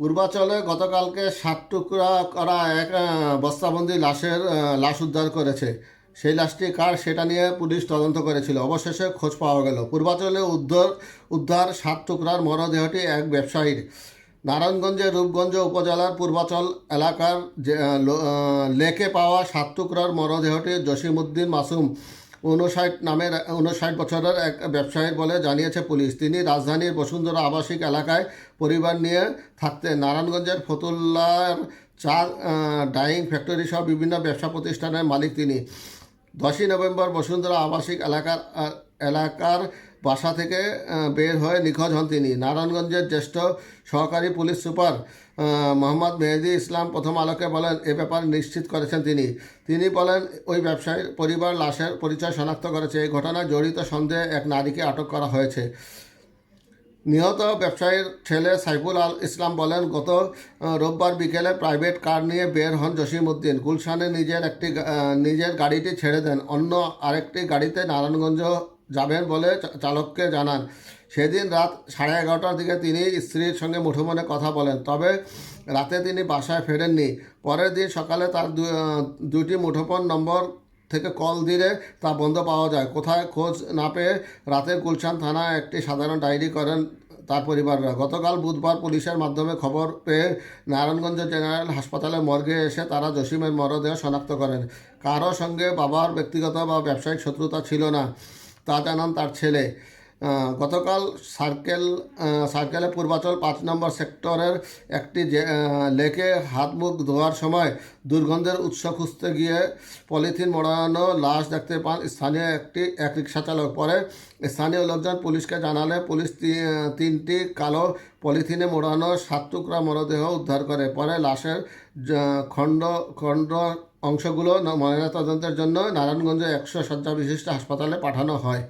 পূর্বাচলে গতকালকে সাত টুকরা করা এক বস্তাবন্দি লাশের লাশ উদ্ধার করেছে। সেই লাশটি কার সেটা নিয়ে পুলিশ তদন্ত করেছিল। অবশেষে খোঁজ পাওয়া গেল। পূর্বাচলে উদ্ধার উদ্ধার সাত টুকরার মরদেহটি এক ব্যবসায়ীর। নারায়ণগঞ্জের রূপগঞ্জ উপজেলার পূর্বাচল এলাকার লেকে পাওয়া সাত টুকরার মরদেহটি জসিমউদ্দিন মাসুম উনষাট নামের উনষাট বছরের এক ব্যবসায়ী বলে জানিয়েছে পুলিশ। তিনি রাজধানীর বসুন্ধরা আবাসিক এলাকায় পরিবার নিয়ে থাকতেন। নারায়ণগঞ্জের ফতুল্লার চা ডাইং ফ্যাক্টরি সহ বিভিন্ন ব্যবসা প্রতিষ্ঠানের মালিক তিনি। দশই নভেম্বর বসুন্ধরা আবাসিক এলাকার এলাকার বাসা থেকে বের হয়ে নিখোঁজ হন তিনি। নারায়ণগঞ্জের জ্যেষ্ঠ সহকারী পুলিশ সুপার মোহাম্মদ মেহেদি ইসলাম প্রথম আলোকে বলেন, এ ব্যাপার নিশ্চিত করেছেন তিনি। তিনি বলেন, ওই ব্যবসায়ীর পরিবার লাশের পরিচয় শনাক্ত করেছে। এই ঘটনায় জড়িত সন্দেহে এক নারীকে আটক করা হয়েছে। নিহত ব্যবসায়ীর ছেলে সাইফুল আল ইসলাম বলেন, গত রোববার বিকেলে প্রাইভেট কার নিয়ে বের হন জসিমউদ্দিন। গুলশানে নিজের একটি নিজের গাড়িটি ছেড়ে দেন। অন্য আরেকটি গাড়িতে নারায়ণগঞ্জ যাবেন বলে চালককে জানান। সেদিন রাত সাড়ে এগারোটার দিকে তিনি স্ত্রীর সঙ্গে মুঠোমনে কথা বলেন। তবে রাতে তিনি বাসায় ফেরেননি। পরের দিন সকালে তার দুটি মুঠোফোন নম্বর থেকে কল দিলে তা বন্ধ পাওয়া যায়। কোথায় খোঁজ না পেয়ে রাতে গুলশান থানায় একটি সাধারণ ডায়েরি করেন তার পরিবাররা। গতকাল বুধবার পুলিশের মাধ্যমে খবর পেয়ে নারায়ণগঞ্জ জেনারেল হাসপাতালে মর্গে এসে তারা জসিমের মরদেহ শনাক্ত করেন। কারও সঙ্গে বাবার ব্যক্তিগত বা ব্যবসায়িক শত্রুতা ছিল না। জানান তার ছেলে। গতকাল সার্কেল আহ, সার্কেলে পূর্বাচল পাঁচ নম্বর সেক্টরের একটি লেকে হাত মুখ ধোয়ার সময় দুর্গন্ধের উৎস খুঁজতে গিয়ে পলিথিন মোড়ানো লাশ দেখতে পান স্থানীয় একটি এক রিক্সা চালক পরে স্থানীয় লোকজন পুলিশকে জানালে পুলিশ তিনটি কালো পলিথিনে মোড়ানো সাত টুকরা মরদেহ উদ্ধার করে। পরে লাশের খণ্ড খণ্ড অংশগুলো ময়নাতদন্তের জন্য নারায়ণগঞ্জ একশো শয্যা বিশিষ্ট হাসপাতালে পাঠানো হয়।